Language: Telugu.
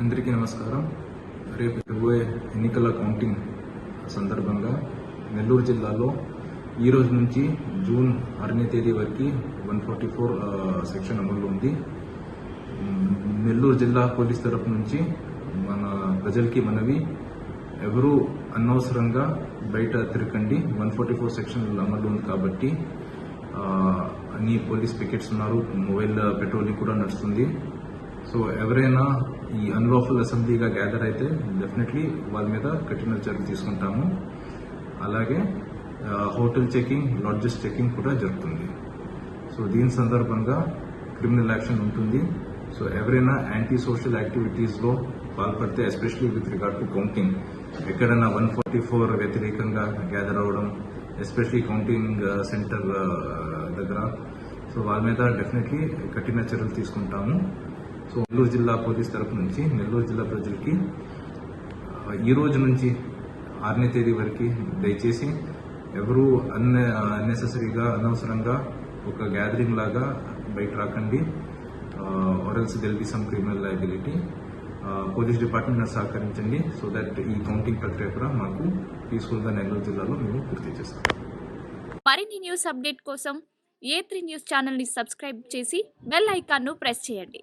అందరికీ నమస్కారం. రేపు జరగబోయే ఎన్నికల కౌంటింగ్ సందర్భంగా నెల్లూరు జిల్లాలో ఈ రోజు నుంచి జూన్ ఆరనే తేదీ వరకు వన్ ఫార్టీ ఫోర్ సెక్షన్ అమల్లో ఉంది. నెల్లూరు జిల్లా పోలీస్ తరఫు నుంచి మన ప్రజలకి మనవి ఎవరు అనవసరంగా బయట తిరగండి వన్ ఫార్టీ ఫోర్ సెక్షన్ అమలు ఉంది కాబట్టి అన్ని పోలీస్ పికెట్స్ ఉన్నారు. మొబైల్ పెట్రోలింగ్ కూడా నడుస్తుంది. సో ఎవరైనా ఈ అన్లాఫుల్ అసెంబ్లీగా గ్యాదర్ అయితే డెఫినెట్లీ వాళ్ళ మీద కఠిన చర్యలు తీసుకుంటాము. అలాగే హోటల్ చెకింగ్ లాడ్జెస్ చెకింగ్ కూడా జరుగుతుంది. సో దీని సందర్భంగా క్రిమినల్ యాక్షన్ ఉంటుంది. సో ఎవరైనా యాంటీ సోషల్ యాక్టివిటీస్లో పాల్పడితే especially with regard to counting ఎక్కడైనా వన్ ఫార్టీ ఫోర్ వ్యతిరేకంగా గ్యాదర్ అవ్వడం ఎస్పెషలీ కౌంటింగ్ సెంటర్ దగ్గర. సో వాళ్ళ మీద డెఫినెట్లీ కఠిన చర్యలు తీసుకుంటాము. సో నెల్లూరు జిల్లా పోలీస్ తరపు నుంచి నెల్లూరు జిల్లా ప్రజలకి uh, ఈ రోజు నుంచి ఆరనే తేదీ వరకు దయచేసి ఎవరు అన్ అన్నెసెసరీగా అనవసరంగా ఒక గ్యాదరింగ్ లాగా బయట రాకండి. Uh, or else there will be some criminal liability. Uh, police department సహకరించండి సో దట్ ఈ కౌంటింగ్ ప్రక్రియ కూడా మాకు పీస్ఫుల్గా నెల్లూరు జిల్లాలో మేము పూర్తి చేస్తాం మరిన్ని న్యూస్ అప్డేట్ కోసం ఏ త్రీ న్యూస్ ఛానల్ని సబ్స్క్రైబ్ చేసి బెల్ ఐకాన్ను ప్రెస్ చేయండి